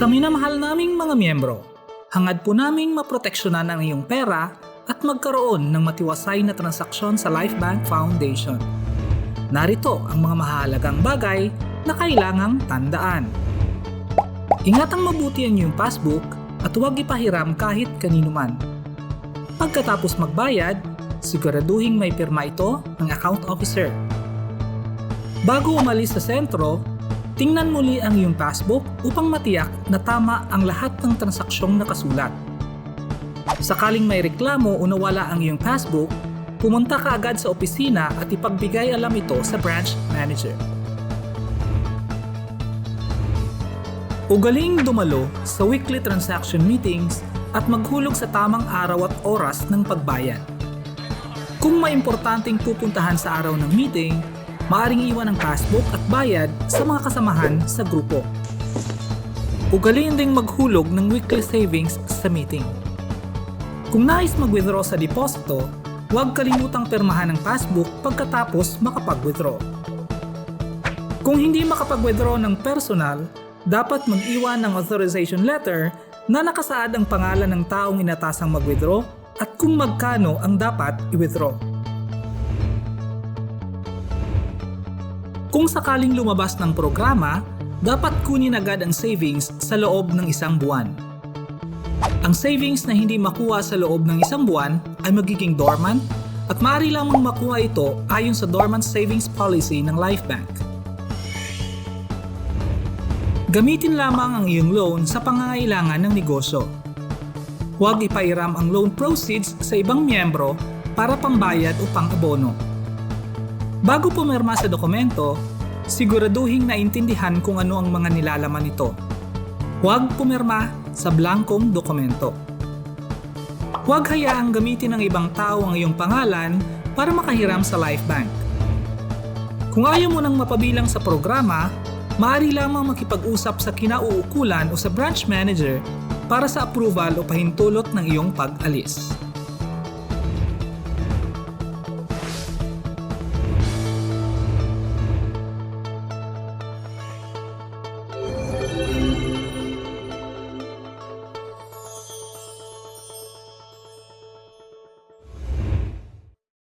Sa minamahal naming mga miyembro, hangad po naming maproteksyonan ang iyong pera at magkaroon ng matiwasay na transaksyon sa Lifebank Foundation. Narito ang mga mahalagang bagay na kailangang tandaan. Ingatang mabuti ang iyong passbook at huwag ipahiram kahit kanino man. Pagkatapos magbayad, siguraduhing may pirma ito ng account officer. Bago umalis sa sentro, tingnan muli ang iyong passbook upang matiyak na tama ang lahat ng transaksyong nakasulat. Sakaling may reklamo o nawala ang iyong passbook, pumunta ka agad sa opisina at ipagbigay alam ito sa branch manager. Ugaling dumalo sa weekly transaction meetings at maghulog sa tamang araw at oras ng pagbayad. Kung may importanteng pupuntahan sa araw ng meeting, maaring iwan ang passbook at bayad sa mga kasamahan sa grupo. Ugaliin ding maghulog ng weekly savings sa meeting. Kung nais mag-withdraw sa deposito, huwag kalimutang pirmahan ng passbook pagkatapos makapag-withdraw. Kung hindi makapag-withdraw ng personal, dapat mag-iwan ng authorization letter na nakasaad ang pangalan ng taong inatasang mag-withdraw at kung magkano ang dapat i-withdraw. Kung sakaling lumabas ng programa, dapat kunin agad ang savings sa loob ng isang buwan. Ang savings na hindi makuha sa loob ng isang buwan ay magiging dormant at maaari lamang makuha ito ayon sa Dormant Savings Policy ng Lifebank. Gamitin lamang ang iyong loan sa pangangailangan ng negosyo. Huwag ipairam ang loan proceeds sa ibang miyembro para pambayad o pang-abono. Bago pumirma sa dokumento, siguraduhing naintindihan kung ano ang mga nilalaman nito. Huwag pumirma sa blankong dokumento. Huwag hayaang gamitin ng ibang tao ang iyong pangalan para makahiram sa Lifebank. Kung ayaw mo nang mapabilang sa programa, maaari lamang makipag-usap sa kinauukulan o sa branch manager para sa approval o pahintulot ng iyong pag-alis.